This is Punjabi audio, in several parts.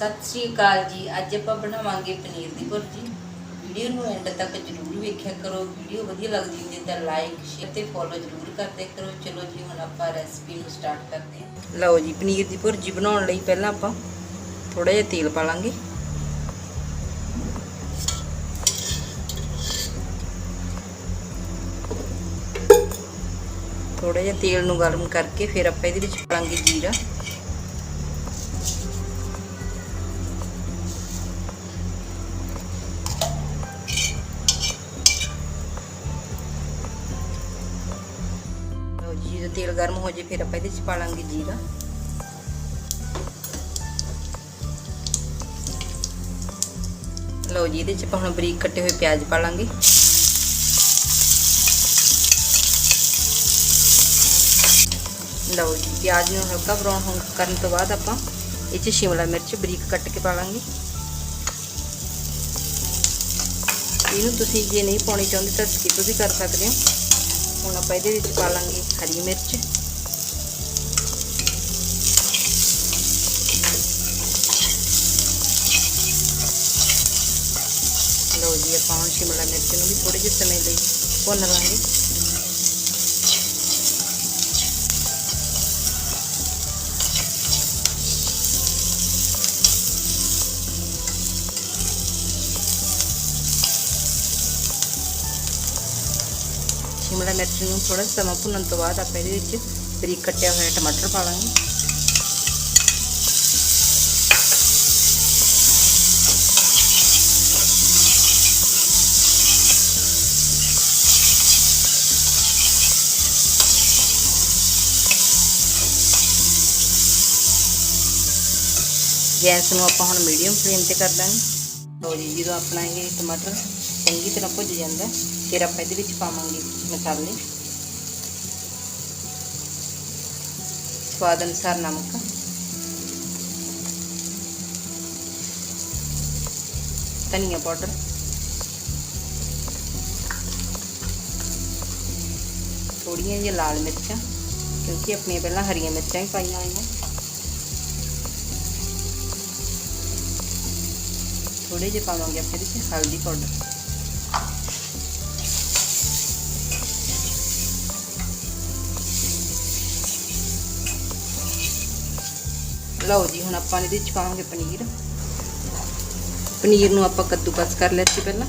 ਸਤਿ ਸ੍ਰੀ ਅਕਾਲ ਜੀ। ਅੱਜ ਆਪਾਂ ਬਣਾਵਾਂਗੇ ਪਨੀਰ ਦੀ ਭੁਰਜੀ। ਵੀਡੀਓ ਨੂੰ ਐਂਡ ਤੱਕ ਜਰੂਰ ਵੇਖਿਆ ਕਰੋ। ਵੀਡੀਓ ਵਧੀਆ ਲੱਗਦੀ ਹੁੰਦੀ ਤਾਂ ਲਾਈਕ ਸ਼ੇਅਰ ਤੇ ਫੋਲੋ ਜਰੂਰ ਕਰਦੇ ਕਰੋ। ਚਲੋ ਜੀ, ਹੁਣ ਆਪਾਂ ਰੈਸਪੀ ਨੂੰ ਸਟਾਰਟ ਕਰਦੇ ਹਾਂ। ਲਓ ਜੀ, ਪਨੀਰ ਦੀ ਭੁਰਜੀ ਬਣਾਉਣ ਲਈ ਪਹਿਲਾਂ ਆਪਾਂ ਥੋੜਾ ਜਿਹਾ ਤੇਲ ਪਾ ਲਾਂਗੇ। ਥੋੜਾ ਜਿਹਾ ਤੇਲ ਨੂੰ ਗਰਮ ਕਰਕੇ ਫਿਰ ਆਪਾਂ ਇਹਦੇ ਵਿੱਚ ਪਾਵਾਂਗੇ ਜੀਰਾ। ਲਓ ਜੀ ਜਦੋਂ ਤੇਲ ਗਰਮ ਹੋ ਜੇ, ਫਿਰ ਆਪਾਂ ਇਹਦੇ ਚ ਪਾ ਲਾਂਗੇ ਜੀਰਾ ਲਓ ਜੀ, ਇਹਦੇ ਵਿੱਚ ਆਪਾਂ ਹੁਣ ਬਰੀਕ ਕੱਟੇ ਹੋਏ ਪਿਆਜ਼ ਪਾ ਲਾਂਗੇ। ਲਓ ਜੀ, ਪਿਆਜ਼ ਨੂੰ ਹਲਕਾ ਬਰਾਊਨ ਹੋਣ ਕਰਨ ਤੋਂ ਬਾਅਦ ਆਪਾਂ ਇਹ 'ਚ ਸ਼ਿਮਲਾ ਮਿਰਚ ਬਰੀਕ ਕੱਟ ਕੇ ਪਾ ਲਾਂਗੇ। ਇਹਨੂੰ ਤੁਸੀਂ ਜੇ ਨਹੀਂ ਪਾਉਣੀ ਚਾਹੁੰਦੇ ਤਾਂ ਸਕਿਪ ਵੀ ਕਰ ਸਕਦੇ ਹੋ। ਹੁਣ ਆਪਾਂ ਇਹਦੇ ਵਿੱਚ ਪਾ ਲਾਂਗੇ ਹਰੀ ਮਿਰਚ। ਲਓ ਜੀ, ਆਪਾਂ ਹੁਣ ਸ਼ਿਮਲਾ ਮਿਰਚ ਨੂੰ ਵੀ ਥੋੜੇ ਜਿਹੇ ਸਮੇਂ ਲਈ ਭੁੰਨ ਲਾਂਗੇ। ਸ਼ਿਮਲਾ ਮਿਰਚ ਨੂੰ ਥੋੜਾ ਸਮਾਂ ਭੁੰਨਣ ਤੋਂ ਬਾਅਦ ਆਪਾਂ ਇਹਦੇ ਵਿੱਚ ਬਰੀਕ ਕੱਟਿਆ ਹੋਇਆ ਟਮਾਟਰ ਪਾ ਲਾਂਗੇ। ਗੈਸ ਨੂੰ ਆਪਾਂ ਹੁਣ ਮੀਡੀਅਮ ਫਲੇਮ ਤੇ ਕਰ ਦਾਂਗੇ। ਲਓ ਜੀ, ਜਦੋਂ ਆਪਣਾ ਇਹ ਟਮਾਟਰ ਚੰਗੀ ਤਰ੍ਹਾਂ ਭੁੱਜ ਜਾਂਦਾ ਫਿਰ ਆਪਾਂ ਇਹਦੇ ਵਿੱਚ ਪਾਵਾਂਗੇ ਮਸਾਲੇ। ਸਵਾਦ ਅਨੁਸਾਰ ਨਮਕ। ਧਨੀਆ ਪਾਊਡਰ। ਥੋੜੀਆਂ ਜਿਹੀਆਂ ਲਾਲ ਮਿਰਚਾਂ, ਕਿਉਂਕਿ ਆਪਣੀਆਂ ਪਹਿਲਾਂ ਹਰੀਆਂ ਮਿਰਚਾਂ ਹੀ ਪਾਈਆਂ ਹੋਈਆਂ। ਥੋੜੇ ਜਿਹੇ ਪਾਵਾਂਗੇ ਆਪਾਂ ਇਹਦੇ ਵਿੱਚ ਹਲਦੀ ਪਾਊਡਰ। ਲਓ ਜੀ, ਹੁਣ ਆਪਾਂ ਇਹਦੇ ਵਿੱਚ ਪਾਵਾਂਗੇ ਪਨੀਰ। ਪਨੀਰ ਨੂੰ ਆਪਾਂ ਕੱਦੂਕਸ ਕਰ ਲਿਆ ਸੀ ਪਹਿਲਾਂ।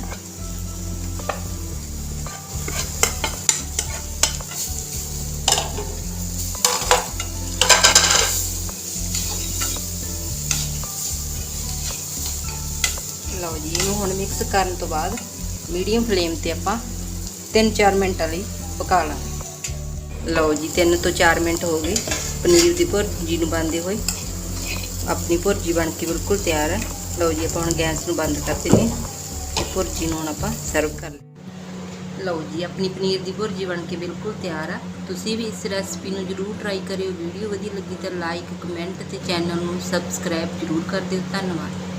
ਲਓ ਜੀ, ਇਹਨੂੰ ਹੁਣ ਮਿਕਸ ਕਰਨ ਤੋਂ ਬਾਅਦ ਮੀਡੀਅਮ ਫਲੇਮ ਤੇ ਆਪਾਂ 3-4 ਮਿੰਟਾਂ ਲਈ ਪਕਾ ਲਾਂਗੇ। ਲਓ ਜੀ 3 ਤੋਂ 4 ਮਿੰਟ ਹੋ ਗਏ। ਪਨੀਰ ਦੀ ਭੁਰਜੀ ਨੂੰ ਬਣਦੇ ਹੋਏ। ਆਪਣੀ ਭੁਰਜੀ ਬਣ ਕੇ ਬਿਲਕੁਲ ਤਿਆਰ ਹੈ ਲਓ ਜੀ, ਆਪਾਂ ਹੁਣ ਗੈਸ ਨੂੰ ਬੰਦ ਕਰ ਦਿੰਦੇ ਹਾਂ ਤੇ ਭੁਰਜੀ ਨੂੰ ਹੁਣ ਆਪਾਂ ਸਰਵ ਕਰ ਲਓ ਜੀ, ਆਪਣੀ ਪਨੀਰ ਦੀ ਭੁਰਜੀ ਬਣ ਕੇ ਬਿਲਕੁਲ ਤਿਆਰ ਆ। ਤੁਸੀਂ ਵੀ ਇਸ ਰੈਸਪੀ ਨੂੰ ਜਰੂਰ ਟਰਾਈ ਕਰਿਓ। ਵੀਡੀਓ ਵਧੀਆ ਲੱਗੀ ਤਾਂ ਲਾਈਕ ਕਮੈਂਟ ਤੇ ਚੈਨਲ ਨੂੰ ਸਬਸਕ੍ਰਾਈਬ ਜਰੂਰ ਕਰ ਦਿਓ। ਧੰਨਵਾਦ।